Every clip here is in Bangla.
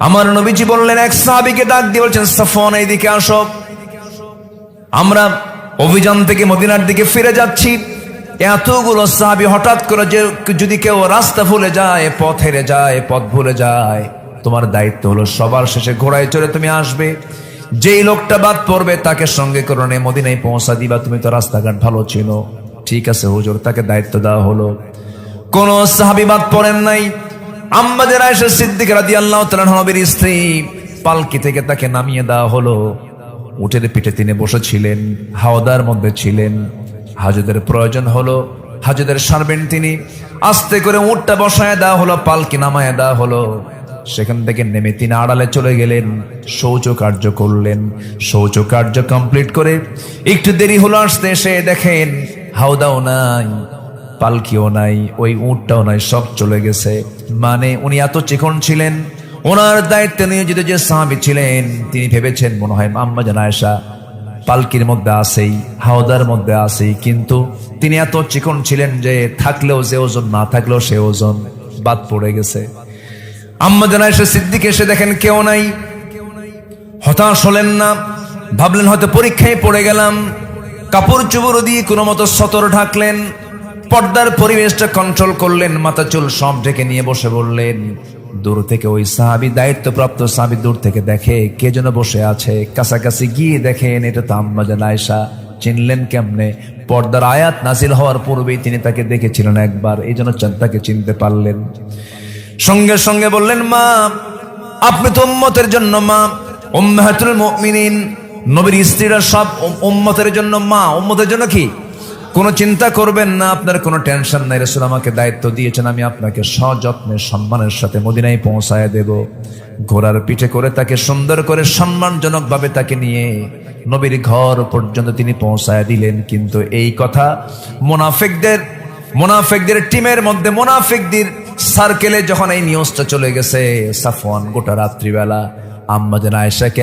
আমার নবীজি বললেন, এক সাহাবিকে ডাক দিয়ে বলছেন সাফন এইদিকে আসো। আমরা অভিযান থেকে মদিনার দিকে ফিরে যাচ্ছি। এতগুলো সাহাবি হঠাৎ করে যে যদি কেউ রাস্তা ভুলে যায়, পথ হেরে যায়, পথ ভুলে যায়, তোমার দায়িত্ব হলো সবার শেষে ঘোড়ায় চড়ে তুমি আসবে। যেই লোকটা বাদ পড়বে, তাকে সঙ্গে করে মদিনায় পৌঁছা দিবা। তুমি তো রাস্তাঘাট ভালো ছিল ঠিক আছে, হুজুর, তাকে দায়িত্ব দেওয়া হলো। কোন সাহাবি বাদ পড়েন নাই। আম্মাদের আয়েশা সিদ্দিক রাদিয়াল্লাহু তাআলা নবীর স্ত্রী পালকি থেকে তাকে নামিয়ে দেওয়া হলো। উটের পিঠে তিনি বসেছিলেন, হাওদার মধ্যে ছিলেন। হাজুদের প্রয়োজন হলো হাজুদের সারবেন তিনি। আস্তে করে উটটা বসায় দেওয়া হলো, পালকি নামায় দেওয়া হলো। সেখান থেকে নেমে তিনি আড়ালে চলে গেলেন, শৌচ কার্য করলেন। শৌচ কার্য কমপ্লিট করে একটু দেরি হলো, আসতে এসে দেখেন হাওদাও নাই। পালকিও নাই, ওই উটটাও নাই, সব চলে গেছে। মানে উনি এত চিকন ছিলেন, ওনার দায়িত্বে নিয়োজিত যে সাহাবি ছিলেন, তিনি ভেবেছেন মনে হয় আম্মা জান আয়েশা পালকির মধ্যে আসেই হাওদার মধ্যে আসেই কিন্তু তিনি এত চিকন ছিলেন যে থাকলেও যে ওজন, না থাকলেও সে ওজন, বাদ পড়ে গেছে। আম্মা জান আয়েশা সিদ্দিক এসে দেখেন কেউ নাই, হতাশ হলেন না, ভাবলেন হয়তো পরীক্ষায় পড়ে গেলাম, কাপড় চুবড় দিয়ে কোনো মতো সতর ঢাকলেন পর্দার পরিবেশটা কন্ট্রোল করলেন, মাথা চুল সব ঢেকে নিয়ে বসে বললেন, দূর থেকে ওই সাহাবি, দায়িত্বপ্রাপ্ত সাহাবি দূর থেকে দেখে কে যেন বসে আছে। কাছাকাছি গিয়ে দেখেন এটা তো আম্মা জান আয়েশা। চিনলেন কেমনে? পর্দার আয়াত নাজিল হওয়ার পূর্বেই তিনি তাকে দেখেছিলেন একবার, এই জন্য তাকে চিনতে পারলেন। সঙ্গে সঙ্গে বললেন, মা, আপনি তো উম্মতের জন্য মা, উম্মাহাতুল মুমিনিন, নবীর স্ত্রীরা সব উম- উম্মতের জন্য মা, উম্মতের জন্য কি? কোনো চিন্তা করবেন না, আপনার কোনো টেনশন নাই। রসুল আমাকে দায়িত্ব দিয়েছেন, আমি আপনাকে সযত্নে সম্মানের সাথে মদিনায় পৌঁছায় দেব। ঘোড়ার পিঠে করে তাকে সুন্দর করে সম্মানজনক ভাবে তাকে নিয়ে নবীর ঘর পর্যন্ত তিনি পৌঁছায় দিলেন। কিন্তু এই কথা মোনাফেকদের মোনাফেকদের টিমের মধ্যে, মোনাফেকদের সার্কেলে যখন এই নিউজটা চলে গেছে, সাফওয়ান গোটা রাত্রিবেলা, আম্মা যেন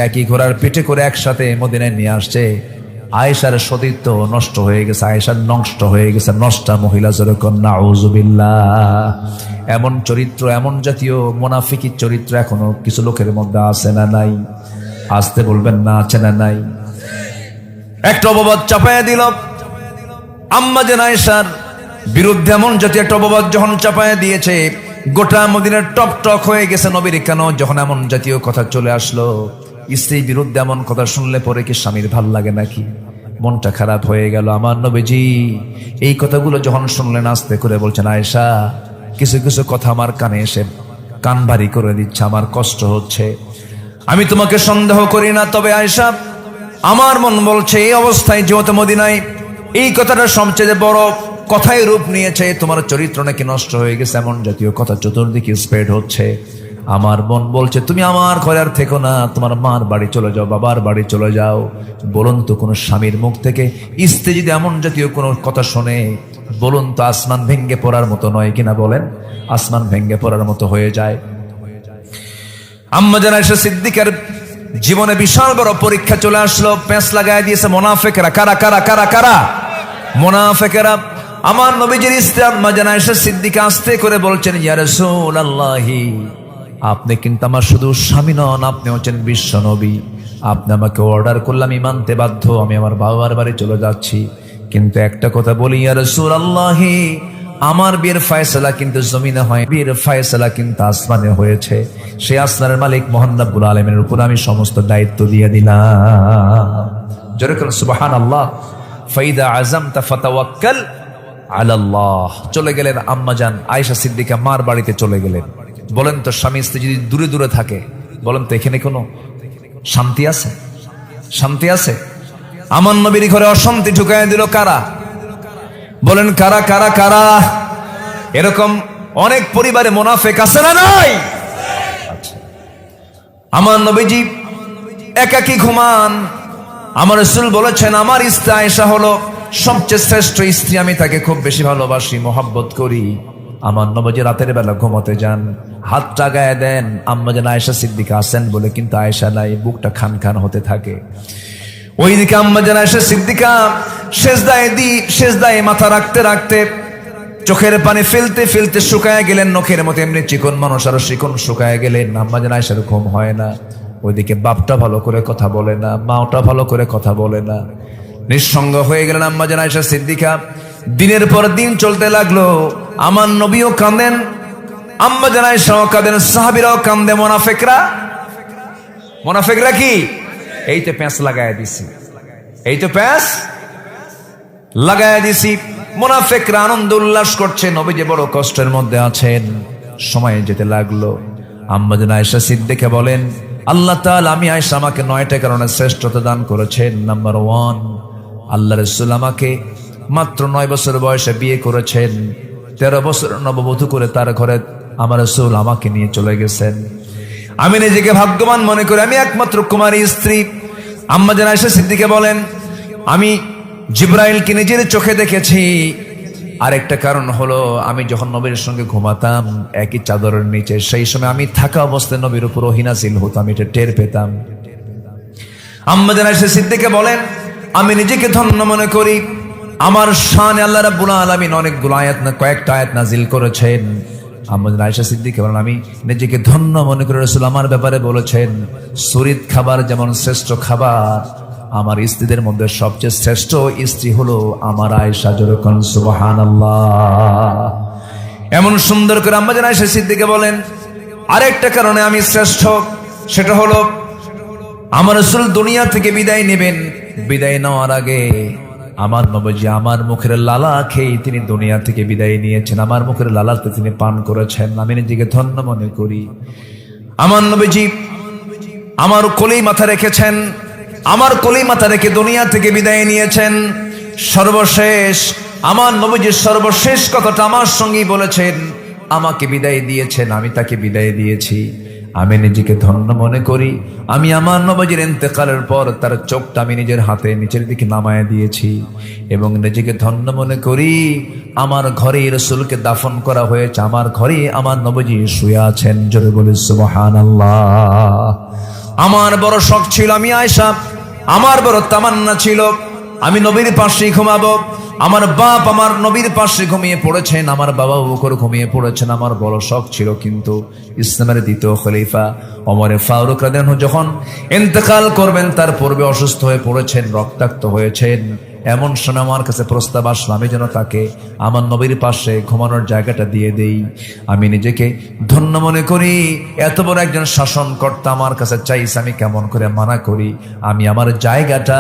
একই ঘোড়ার পিঠে করে একসাথে মদিনায় নিয়ে আসছে আয়েশার সতীত্ব নষ্ট হয়ে গেছে, আয়েশার নষ্ট হয়ে গেছে, নষ্টা মহিলা যেরকম নাউজুবিল্লাহ। এমন চরিত্র, এমন জাতীয় মোনাফিকির চরিত্র এখনও কিছু লোকের মধ্যে আছে না নাই? আসতে বলবেন না, আছে না নাই? একটা অববাদ চাপাইয়া দিল। আম্মা যেন আয়েশার বিরুদ্ধে এমন জাতীয় একটা অপবাদ যখন চাপায় দিয়েছে, গোটা মদিনার টপ টক হয়ে গেছে নবীর কেন, যখন এমন জাতীয় কথা চলে আসলো? স্ত্রীর বিরুদ্ধে এমন কথা শুনলে পরে কি স্বামীর ভালো লাগে নাকি? মনটা খারাপ হয়ে গেল আমার নবীজি। এই কথাগুলো যখন শুনলেন, আস্তে করে বলছেন, আয়েশা, কিছু কিছু কথা আমার কানে এসে কান ভারী করে দিচ্ছে, আমার কষ্ট হচ্ছে। আমি তোমাকে সন্দেহ করি না, তবে আয়েশা, আমার মন বলছে, এই অবস্থায় যেহেতু মদিনায় এই কথাটা সবচেয়ে বড় কথাই রূপ নিয়েছে, তোমার চরিত্র নাকি নষ্ট হয়ে গেছে, এমন জাতীয় কথা চতুর্দিকে স্প্রেড হচ্ছে। আমার মন বলছে, তুমি আমার ঘরে আর থেকো না, তোমার মার বাড়ি চলে যাও, বাবার বাড়ি চলে যাও। বলুন তো, কোনো স্বামীর মুখ থেকে স্ত্রী যদি এমন জাতীয় কোনো কথা শোনে, বলুন তো, আসমান ভেঙ্গে পড়ার মতো নয় কিনা বলেন? আসমান ভেঙ্গে পড়ার মতো হয়ে যায়। আম্মা জানা এসে সিদ্দিকের জীবনে বিশাল বড় পরীক্ষা চলে আসলো পেঁচ লাগাই দিয়েছে, মোনাফেকেরা, কারা কারা কারা কারা? মোনাফেকেরা, আমার নবীজির স্ত্রী আম্মা জানা এসে সিদ্দিকে আস্তে করে বলছেন, ইয়া রাসূলুল্লাহি। আপনি কিন্তু আমার শুধু স্বামী নন, আপনি হচ্ছেন বিশ্ব নবী। আপনি আমাকে অর্ডার করলাম মানতে বাধ্য, আমি আমার বাবার বাড়ি চলে যাচ্ছি। কিন্তু একটা কথা বলি, ইয়া রাসূলুল্লাহি, আমার বিয়ের ফায়সালা কিন্তু জমিনে হয়, বিয়ের ফায়সালা কিন্তু আসমানে হয়েছে। সে আসমানের মালিক মোহান রাব্বুল আলমের উপর আমি সমস্ত দায়িত্ব দিয়ে দিলাম। সুবাহান আল্লাহ ফাইদা আজম তাফাতাওয়াক্কাল আলাল্লাহ। চলে গেলেন আম্মাজান আয়েশা সিদ্দিকা মার বাড়িতে চলে গেলেন। বলেন তো, স্বামী স্ত্রী যদি দূরে দূরে থাকে, বলেন তো, এখানে কোনো শান্তি আছে? শান্তি আছে? আমার নবীর ঘরে অশান্তি ঢুকাই দিল কারা? বলেন, কারা কারা কারা? এরকম অনেক পরিবারে মোনাফেক আছে না নাই? আচ্ছা। আমার নবীজি একাকি ঘুমান। আমার রসুল বলেছেন, আমার স্ত্রী আয়েশা হলো সবচেয়ে শ্রেষ্ঠ স্ত্রী, আমি তাকে খুব বেশি ভালোবাসি, মোহাব্বত করি। আমার নবজি রাতের বেলা ঘুমাতে যান। হাত টাগায় দেন। আম্মা যেন আয়েশা সিদ্দিকা আসেন বলে কিন্তু আয়েশা নাই, বুকটা খান খান হতে থাকে। ওইদিকে আম্মা যেন এসে সিদ্দিকা শেষদায় দি শেষদায় মাথা রাখতে রাখতে চোখের পানি ফেলতে ফেলতে শুকায় গেলেন, নখের মতো এমনি চিকন মানুষ আরও চিকন শুকায় গেলেন। আম্মা যেন আয়সার ঘুম হয় না। ওইদিকে বাপটা ভালো করে কথা বলে না, মাওটা ভালো করে কথা বলে না। নিঃসঙ্গ হয়ে গেলেন আম্মা যেন আয়সা সিদ্দিকা। দিনের পর দিন চলতে লাগল। আমার নবীও কাঁদেন, আম্মা যেন আয়সাও কাঁদেন, সাহাবিরাও কান্দে মোনাফেকরা? মোনাফেকরা কি? এই তো প্যাঁচ লাগায় দিছি। এই তো প্যাঁচ লাগায় দিছি। মোনাফেকরা আনন্দ উল্লাস করছে নবী যে বড় কষ্টের মধ্যে আছেন। সময় যেতে লাগল। আম্মাদিন আয়সা সিদ্দিকে বলেন, আল্লাহ তাআলা আমি আয়সা আমাকে নয়টা কারণে শ্রেষ্ঠতা দান করেছেন। নাম্বার ওয়ান, আল্লাহ রসুল আমাকে মাত্র নয় বছর বয়সে বিয়ে করেছেন। তেরো বছর নববধূ করে তার ঘরে আমার রসুল আমাকে নিয়ে চলে গেছেন। আমি নিজেকে ভাগ্যবান মনে করি, আমি একমাত্র কুমারী স্ত্রী। আম্মা যেন আয়সা সিদ্দিকে বলেন, আমি জিব্রাইলকে নিজের চোখে দেখেছি। আরেকটা কারণ হলো, আমি যখন নবীর সঙ্গে ঘুমাতাম, একই চাদরের নিচে, সেই সময় আমি থাকা অবস্থায় নবীর উপর হিনাসিল হতাম, এটা টের পেতাম। আম্মা যেন আয়সা সিদ্দিকে বলেন, আমি নিজেকে ধন্য মনে করি আমার শান আল্লাহ রাব্বুল আলামিন অনেকগুলো আয়াত না, কয়েকটা আয়াত নাজিল করেছেন। আমাদের আয়সা সিদ্দিক বলেন, আমি নিজেকে ধন্য মনে করে রসুল আমার ব্যাপারে বলেছেন সুরিত খাবার যেমন শ্রেষ্ঠ খাবার, আমার স্ত্রীদের মধ্যে সবচেয়ে শ্রেষ্ঠ স্ত্রী হলো আমার আয়সা যেরকম সুবহান এমন সুন্দর করে আম্মাজান আয়সা সিদ্দিকে বলেন, আরেকটা কারণে আমি শ্রেষ্ঠ, সেটা হলো, আমার রসুল দুনিয়া থেকে বিদায় নেবেন। বিদায় নেওয়ার আগে আমার নবজি আমার মুখের লালা খেয়ে তিনি দুনিয়া থেকে বিদায় নিয়েছেন। আমার মুখের লালাতে তিনি পান করেছেন। আমি নিজেকে ধন্য মনে করি। আমার নবীজি আমার কোলেই মাথা রেখেছেন। আমার কোলেই মাথা রেখে দুনিয়া থেকে বিদায় নিয়েছেন। সর্বশেষ আমার নবীজির সর্বশেষ কথাটা আমার সঙ্গেই বলেছেন। আমাকে বিদায় দিয়েছেন, আমি তাকে বিদায় দিয়েছি। আমি নিজেকে ধন্য মনে করি। আমি আমার নবজির ইন্তেকালের পর তার চোখটা আমি নিজের হাতে নিচের দিকে নামায় দিয়েছি এবং নিজেকে ধন্য মনে করি। আমার ঘরে রসুলকে দাফন করা হয়েছে। আমার ঘরে আমার নবজি শুয়ে আছেন। জোরে বলে আমার বড় শখ ছিল আমি আয়সা আমার বড় তামান্না ছিল। আমি নবীর পাশে ঘুমাবো, আমার বাপ আমার নবীর পাশে ঘুমিয়ে পড়েছেন, আমার বাবা বকর ঘুমিয়ে পড়েছেন, আমার বড় শখ ছিল কিন্তু ইসলামের দ্বিতীয় খলিফা অমরে ফারুক রাদেন যখন ইন্তেকাল করবেন, তার পূর্বে অসুস্থ হয়ে পড়েছেন, রক্তাক্ত হয়েছেন। এমন সময় আমার কাছে প্রস্তাব আসলো, আমি যেন তাকে আমার নবীর পাশে ঘুমানোর জায়গাটা দিয়ে দেই। আমি নিজেকে ধন্য মনে করি, এত বড় একজন শাসনকর্তা আমার কাছে চাইছে আমি কেমন করে মানা করি। আমি আমার জায়গাটা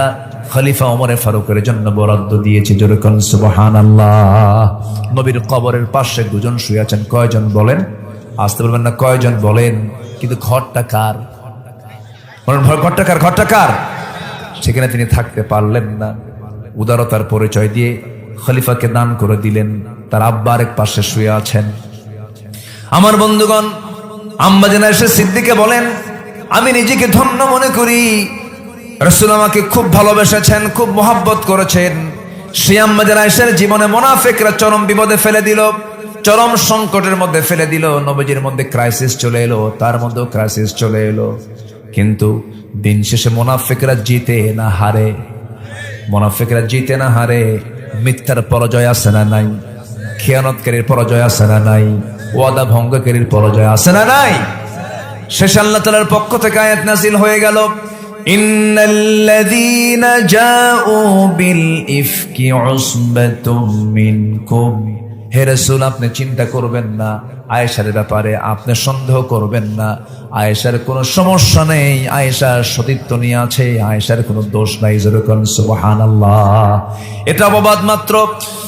খলিফা ওমরে ফারুকের জন্য বরাদ্দ দিয়েছি যেরকম সুবহান আল্লাহ নবীর কবরের পাশে দুজন শুয়ে আছেন, কয়জন বলেন? আসতে বলবেন না, কয়জন বলেন? কিন্তু ঘরটা কার? ঘরটা কার ঘরটা কার? সেখানে তিনি থাকতে পারলেন না। উদারতার পরিচয় দিয়ে খলিফাকে দান করে দিলেন। তার আব্বা আরেক পাশে শুয়ে আছেন। আমার বন্ধুগণ, আম্মা এসে সিদ্দিকে বলেন, আমি নিজেকে ধন্য মনে করি। রসুল আমাকে খুব ভালোবেসেছেন, খুব মোহাব্বত করেছেন। সে আম্মা এসে জীবনে মোনাফেকরা চরম বিপদে ফেলে দিল, চরম সংকটের মধ্যে ফেলে দিল, নবজির মধ্যে ক্রাইসিস চলে এলো, তার মধ্যেও ক্রাইসিস চলে এলো। কিন্তু দিন শেষে মোনাফেকরা জিতে না হারে। মোনাফেকরা জিতে না হারে, মিথ্যার পরাজয় আছে না নাই? খেয়ানতকারীর পরাজয় আছে না নাই? ওয়াদা ভঙ্গকারীর পরাজয় আছে না নাই? শেষ আল্লাহ তালার পক্ষ থেকে আয়াত নাসিল হয়ে গেল, ইন্নাল্লাযীনা জাউ বিল ইফকি উসবাতুম মিনকুম। হে রাসূল, আপনি চিন্তা করবেন না। আয়েশার ব্যাপারে আপনি সন্দেহ করবেন না। আয়েশার কোনো সমস্যা নেই। আয়েশার সতীত্ব নিয়ে আছে। আয়েশার কোনো দোষ নাই। যেরকম সুবহানাল্লাহ। এটা অবাদ মাত্র।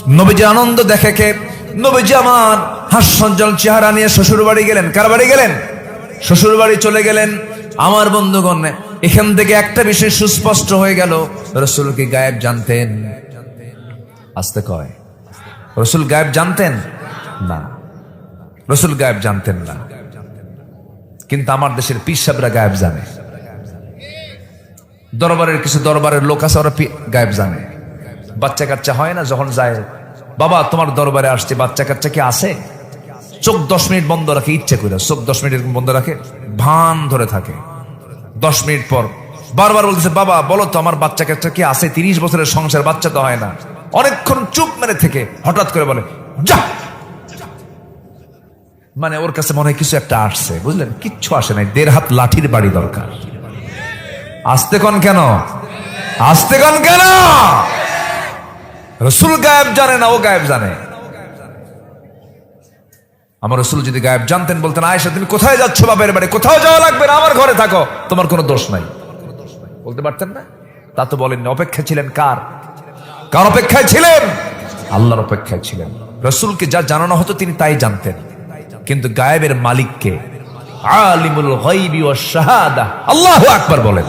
নবীজি আনন্দ দেখে কে? নবীজি আমার হাস্যজ্জ্বল চেহারা নিয়ে শ্বশুর বাড়ি গেলেন। কার বাড়ি গেলেন? শ্বশুর বাড়ি চলে গেলেন। আমার বন্ধুগণ, এখান থেকে একটা বিষয় সুস্পষ্ট হয়ে গেল। রসুলকে গায়েব জানতেন। আসতে কয়। রসুল গায়েব জানতেন? না। রসুল গায়েব জানতেন না। কিন্তু আমার দেশের পিসাবরা গায়েব জানে। দরবারের কিছু দরবারের লোক আছে, ওরা গায়েব জানে। বাচ্চা কাচ্চা হয় না, যখন যায়, বাবা, তোমার দরবারে আসছে বাচ্চা কাচ্চা কি আছে? চোখ দশ মিনিট বন্ধ রাখে, ইচ্ছে করে। চোখ দশ মিনিট বন্ধ রাখে, ভান ধরে থাকে। দশ মিনিট পর বারবার বলতেছে, বাবা, বলো তো, আমার বাচ্চা কাচ্চা কি আছে? তিরিশ বছরের সংসার, বাচ্চা তো হয় না। অনেকক্ষণ চুপ মেরে থেকে হঠাৎ করে বলে, যা! মানে ওর কাছে মনে হয় কিছু একটা আসছে, বুঝলেন? কিচ্ছু আসে নাই, দেড় হাত লাঠির বাড়ি দরকার। আসতে কন কেন? আসতে কন কেন? রসুল গায়েব জানে না ও গায়েব জানে। আমার রসুল যদি গায়েব জানতেন, বলতেন, আয়েশা, তুমি কোথায় যাচ্ছ বাপের বাড়ি? কোথাও যাওয়া লাগবে না, আমার ঘরে থাকো। তোমার কোনো দোষ নাই। বলতে পারতেন না? তা তো বলেননি। অপেক্ষা ছিলেন কার? কার অপেক্ষায় ছিলেন? আল্লাহর অপেক্ষায় ছিলেন। রসুলকে যা জানানো হতো তিনি তাই জানতেন। কিন্তু গায়েবের মালিককে আলিমুল ও শাহাদা, আল্লাহ আকবার বলেন।